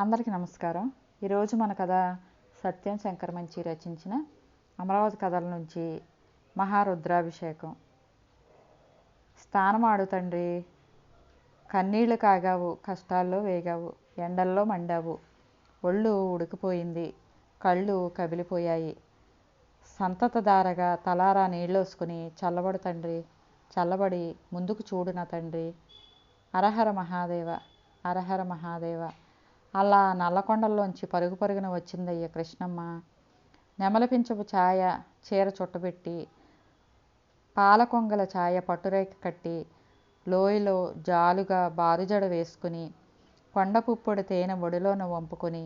అందరికీ నమస్కారం. ఈరోజు మన కథ సత్యం శంకర్ మంచి రచించిన అమరావతి కథల నుంచి మహారుద్రాభిషేకం. స్థానమాడు తండ్రి కన్నీళ్ళు కాగావు కష్టాల్లో వేగావు ఎండల్లో మండావు. ఒళ్ళు ఉడికిపోయింది కళ్ళు కబిలిపోయాయి సంతతధారగా తలారా నీళ్ళోసుకుని చల్లబడు తండ్రి చల్లబడి ముందుకు చూడు నా తండ్రి. అరహర మహాదేవ అరహర మహాదేవ. అలా నల్లకొండల్లోంచి పరుగు పరుగున వచ్చిందయ్య కృష్ణమ్మ. నెమలపించపు ఛాయ చీర చుట్టబెట్టి పాలకొంగల ఛాయ పట్టురేక కట్టి లోయలో జాలుగా బారుజడ వేసుకుని కొండపుప్పొడి తేనె ఒడిలోన వంపుకొని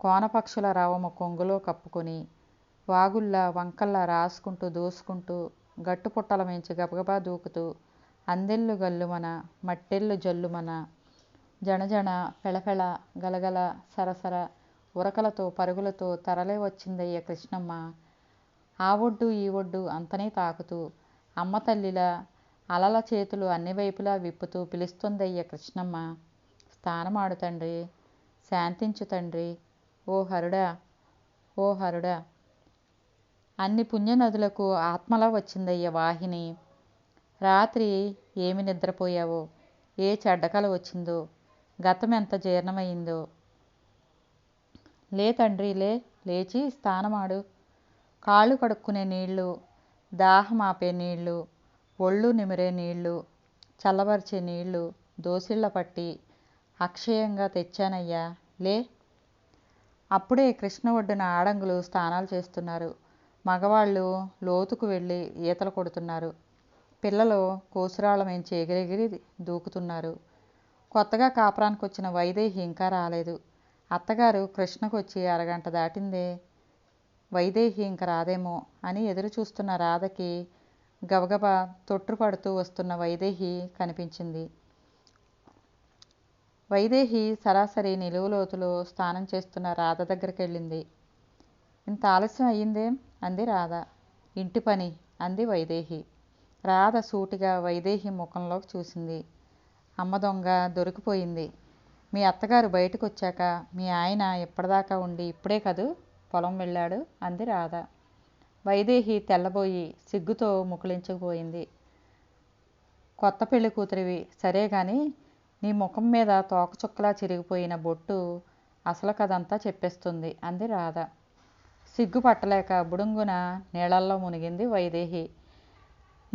కోనపక్షుల రవము కొంగులో కప్పుకొని వాగుల్లా వంకల్లా రాసుకుంటూ దూసుకుంటూ గట్టుపుట్టల మించి గబగబా దూకుతూ అందెల్లు గల్లుమన మట్టెల్లు జల్లుమన జనజన పెళపెళ గలగల సరసర ఉరకలతో పరుగులతో తరలే వచ్చిందయ్య కృష్ణమ్మ. ఆ ఒడ్డు ఈ ఒడ్డు అంతనే తాకుతూ అమ్మ తల్లిలా అలల చేతులు అన్ని వైపులా విప్పుతూ పిలుస్తుందయ్య కృష్ణమ్మ. స్థానమాడు తండ్రి శాంతించు తండ్రి. ఓ హరుడా ఓ హరుడా. అన్ని పుణ్యనదులకు ఆత్మలా వచ్చిందయ్య వాహిని. రాత్రి ఏమి నిద్రపోయావో ఏ చెడ్డకల వచ్చిందో గతం ఎంత జీర్ణమైందో లే తండ్రి లే లేచి స్థానమాడు. కాళ్ళు కడుక్కునే నీళ్ళు దాహం ఆపే నీళ్ళు ఒళ్ళు నిమిరే నీళ్ళు చల్లబరిచే నీళ్ళు దోసిళ్ళ పట్టి అక్షయంగా తెచ్చానయ్యా లే. అప్పుడే కృష్ణ ఒడ్డున ఆడంగులు స్నానాలు చేస్తున్నారు. మగవాళ్ళు లోతుకు వెళ్ళి ఈతలు కొడుతున్నారు. పిల్లలు కోసురాళ్ళ మించి ఎగిరెగిరి దూకుతున్నారు. కొత్తగా కాపురానికి వచ్చిన వైదేహి ఇంకా రాలేదు. అత్తగారు కృష్ణకు వచ్చి అరగంట దాటిందే. వైదేహి ఇంక రాదేమో అని ఎదురు చూస్తున్న రాధకి గబగబా తొట్టుపడుతూ వస్తున్న వైదేహి కనిపించింది. వైదేహి సరాసరి నిలువులోతులో స్నానం చేస్తున్న రాధ దగ్గరికి వెళ్ళింది ఇంత ఆలస్యం అయ్యిందే? అంది రాధ. ఇంటి పని అంది వైదేహి. రాధ సూటిగా వైదేహి ముఖంలోకి చూసింది. అమ్మ దొంగ దొరికిపోయింది. మీ అత్తగారు బయటకు వచ్చాక మీ ఆయన ఇప్పటిదాకా ఉండి ఇప్పుడే కదూ? పొలం వెళ్ళాడు అంది రాధ. వైదేహి తెల్లబోయి సిగ్గుతో ముకుళించుకుపోయింది. కొత్త పెళ్ళి కూతురివి సరే కానీ నీ ముఖం మీద తోకచుక్కలా చిరిగిపోయిన బొట్టు అసలు కదంతా చెప్పేస్తుంది అంది రాధ. సిగ్గు పట్టలేక బుడుంగున నీళ్ళల్లో మునిగింది వైదేహి.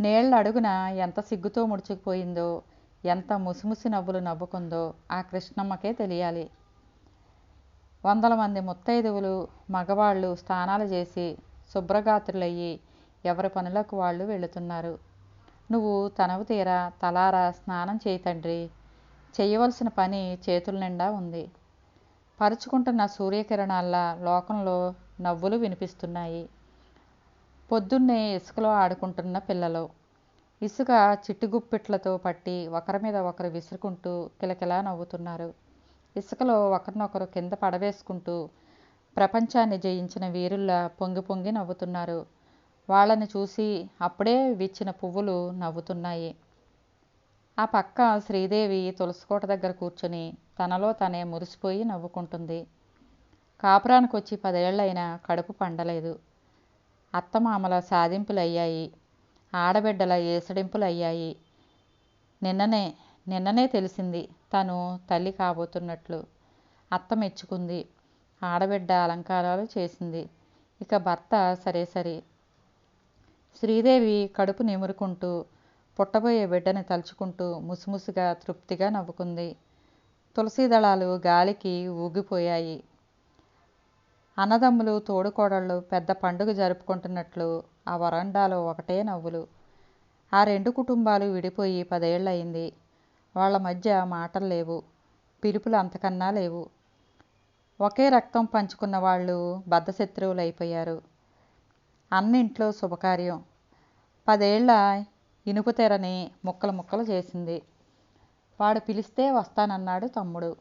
నీళ్ళ అడుగున ఎంత సిగ్గుతో ముడుచుకుపోయిందో ఎంత ముసిముసి నవ్వులు నవ్వుకుందో ఆ కృష్ణమ్మకే తెలియాలి. వందల మంది ముత్తైదువులు మగవాళ్ళు స్నానాలు చేసి శుభ్రగాత్రులయ్యి ఎవరి పనులకు వాళ్ళు వెళుతున్నారు. నువ్వు తనవు తీరా తలారా స్నానం చేయి తండ్రి. చేయవలసిన పని చేతుల నిండా ఉంది. పరుచుకుంటున్న సూర్యకిరణాల్లా లోకంలో నవ్వులు వినిపిస్తున్నాయి. పొద్దున్నే ఇసుకలో ఆడుకుంటున్న పిల్లలు. ఇసుక చిట్టుగుప్పిట్లతో పట్టి ఒకరి మీద ఒకరు విసురుకుంటూ కిలకిలా నవ్వుతున్నారు. ఇసుకలో ఒకరినొకరు కింద పడవేసుకుంటూ ప్రపంచాన్ని జయించిన వీరుల్లా పొంగి పొంగి నవ్వుతున్నారు. వాళ్ళని చూసి అప్పుడే విచ్చిన పువ్వులు నవ్వుతున్నాయి. ఆ పక్క శ్రీదేవి తులసికోట దగ్గర కూర్చుని తనలో తనే మురిసిపోయి నవ్వుకుంటుంది. కాపురానికి వచ్చి పదేళ్ళైనా కడుపు పండలేదు. అత్తమామల సాధింపులు అయ్యాయి ఆడబిడ్డల ఏసడింపులు అయ్యాయి నిన్ననే నిన్ననే తెలిసింది తను తల్లి కాబోతున్నట్లు అత్త మెచ్చుకుంది ఆడబిడ్డ అలంకారాలు చేసింది. ఇక భర్త సరే సరే. శ్రీదేవి కడుపు నిమురుకుంటూ పుట్టబోయే బిడ్డని తలుచుకుంటూ ముసుముసుగా తృప్తిగా నవ్వుకుంది. తులసి దళాలు గాలికి ఊగిపోయాయి. అన్నదమ్ములు తోడుకోడళ్ళు పెద్ద పండుగ జరుపుకుంటున్నట్లు ఆ వరండాలో ఒకటే నవ్వులు. ఆ రెండు కుటుంబాలు విడిపోయి పదేళ్ళయింది. వాళ్ళ మధ్య మాటలు లేవు పిలుపులు అంతకన్నా లేవు. ఒకే రక్తం పంచుకున్న వాళ్ళు బద్ధశత్రువులు అయిపోయారు అన్నింట్లో శుభకార్యం. పదేళ్ళ ఇనుపు తెరని ముక్కలు ముక్కలు చేసింది. వాడు పిలిస్తే వస్తానన్నాడు తమ్ముడు.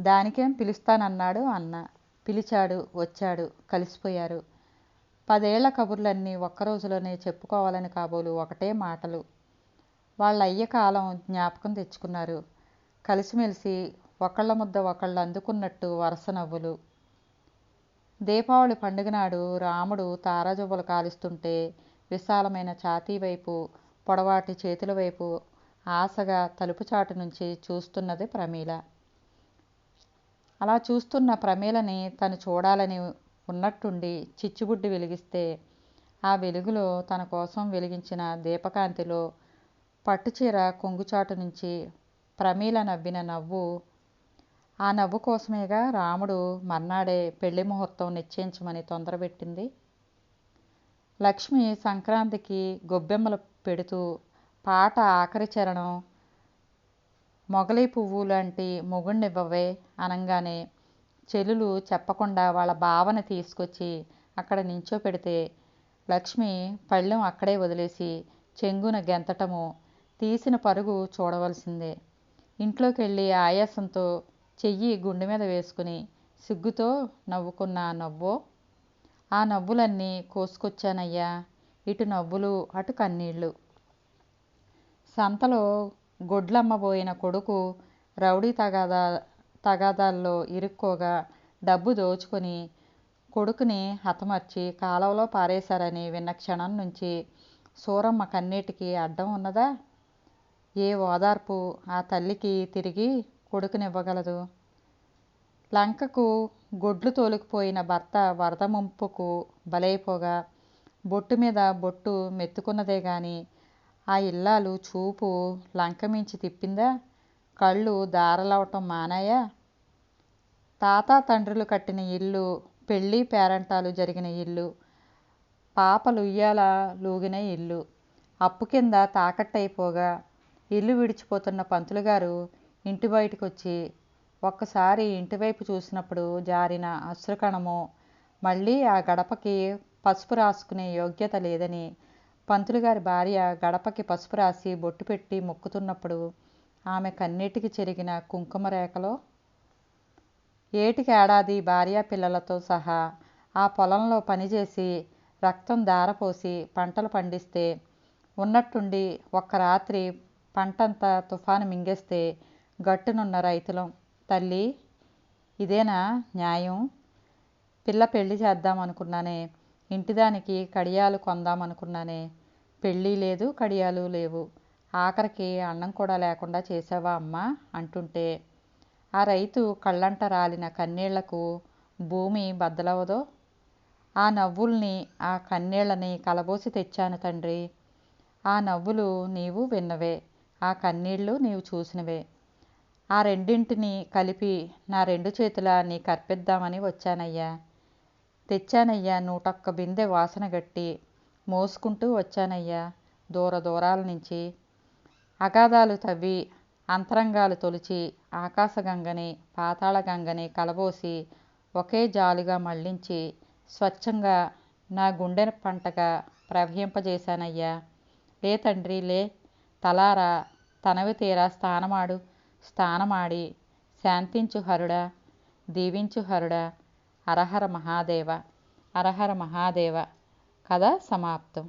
దానికేం పిలుస్తానన్నాడు అన్న. పిలిచాడు వచ్చాడు కలిసిపోయారు. పదేళ్ళ కబుర్లన్నీ ఒక్క రోజులోనే చెప్పుకోవాలని కాబోలు ఒకటే మాటలు. వాళ్ళ అయ్య కాలం జ్ఞాపకం తెచ్చుకున్నారు. కలిసిమెలిసి ఒకళ్ళ ముద్ద ఒకళ్ళు అందుకున్నట్టు వరుస నవ్వులు. దీపావళి పండుగ నాడు రాముడు తారాజువ్వలు కాలుస్తుంటే విశాలమైన ఛాతీ వైపు పొడవాటి చేతుల వైపు ఆశగా తలుపు చాటు నుంచి చూస్తున్నది ప్రమీల. అలా చూస్తున్న ప్రమీలని తను చూడాలని ఉన్నట్టుండి చిచ్చుబుడ్డి వెలిగిస్తే ఆ వెలుగులో తన కోసం వెలిగించిన దీపకాంతిలో పట్టుచీర కొంగుచాటు నుంచి ప్రమీల నవ్విన నవ్వు ఆ నవ్వు కోసమేగా రాముడు మర్నాడే పెళ్ళి ముహూర్తం నిశ్చయించమని తొందరపెట్టింది లక్ష్మి సంక్రాంతికి గొబ్బెమ్మలు పెడుతూ పాట ఆఖరి చరణం మొగలి పువ్వు లాంటి మొగుణ్ణివ్వవే అనంగానే చెల్లులు చెప్పకుండా వాళ్ళ భావన తీసుకొచ్చి అక్కడ నించోపెడితే లక్ష్మి పళ్ళెం అక్కడే వదిలేసి చెంగున గెంతటము తీసిన పరుగు చూడవలసిందే. ఇంట్లోకి వెళ్ళి ఆయాసంతో చెయ్యి గుండె మీద వేసుకుని సిగ్గుతో నవ్వుకున్న ఆ నవ్వో ఆ నవ్వులన్నీ కోసుకొచ్చానయ్యా ఇటు నవ్వులు అటు కన్నీళ్ళు. సంతలో గొడ్లమ్మబోయిన కొడుకు రౌడీ తగాదా తగాదాల్లో ఇరుక్కోగా డబ్బు దోచుకొని కొడుకుని హతమర్చి కాలవలో పారేశారని విన్న క్షణం నుంచి సూరమ్మ కన్నీటికి అడ్డం ఉన్నదా? ఏ ఓదార్పు ఆ తల్లికి తిరిగి కొడుకునివ్వగలదు? లంకకు గొడ్లు తోలుకుపోయిన భర్త వరద ముంపుకు బలైపోగా బొట్టు మీద బొట్టు మెత్తుకున్నదే గాని ఆ ఇల్లాలు చూపు లంక మించి తిప్పిందా? కళ్ళు దారలవటం మానాయా తాత తండ్రులు కట్టిన ఇల్లు పెళ్ళి పేరంటాలు జరిగిన ఇల్లు పాపలు ఉయ్యాల లూగిన ఇల్లు అప్పు కింద తాకట్టయిపోగా ఇల్లు విడిచిపోతున్న పంతులు గారు ఇంటి బయటకు వచ్చి ఒక్కసారి ఇంటివైపు చూసినప్పుడు జారిన అశ్రుకణము మళ్ళీ ఆ గడపకి పసుపు రాసుకునే యోగ్యత లేదని పంతులు గారి భార్య గడపకి పసుపు రాసి బొట్టు పెట్టి మొక్కుతున్నప్పుడు ఆమె కన్నీటికి చెరిగిన కుంకుమ రేఖలో ఏటికి ఏడాది భార్య పిల్లలతో సహా ఆ పొలంలో పనిచేసి రక్తం దారపోసి పంటలు పండిస్తే ఉన్నట్టుండి ఒక్క రాత్రి పంటంతా తుఫాను మింగేస్తే గట్టునున్న రైతులం తల్లి ఇదేనా న్యాయం? పిల్ల పెళ్ళి చేద్దామనుకున్నానే ఇంటిదానికి కడియాలు కొందాం అనుకున్నానే పెళ్ళి లేదు కడియాలు లేవు. ఆఖరికి అన్నం కూడా లేకుండా చేసావా అమ్మా? అంటుంటే ఆ రైతు కళ్ళంట రాలిన కన్నీళ్ళకు భూమి బద్దలవదో ఆ నవ్వుల్ని ఆ కన్నీళ్ళని కలబోసి తెచ్చాను తండ్రి. ఆ నవ్వులు నీవు విన్నవే ఆ కన్నీళ్ళు నీవు చూసినవే. ఆ రెండింటిని కలిపి నా రెండు చేతుల నీకు అర్పిద్దామని వచ్చానయ్యా. తెచ్చానయ్యా నూటొక్క బిందె వాసన గట్టి మోసుకుంటూ వచ్చానయ్యా దూర దూరాల నుంచి అగాధాలు తవ్వి అంతరంగాలు తొలిచి ఆకాశగంగని పాతాళగంగని కలబోసి ఒకే జాలుగా మళ్ళించి స్వచ్ఛంగా నా గుండె పంటగా ప్రవహింపజేశానయ్యా. లే తండ్రి లే. తలారా తనవి తీరా స్థానమాడు స్థానమాడి. శాంతించు హరుడా దీవించు హరుడా. అరహర మహాదేవ అరహర మహాదేవ. కథ సమాప్తం.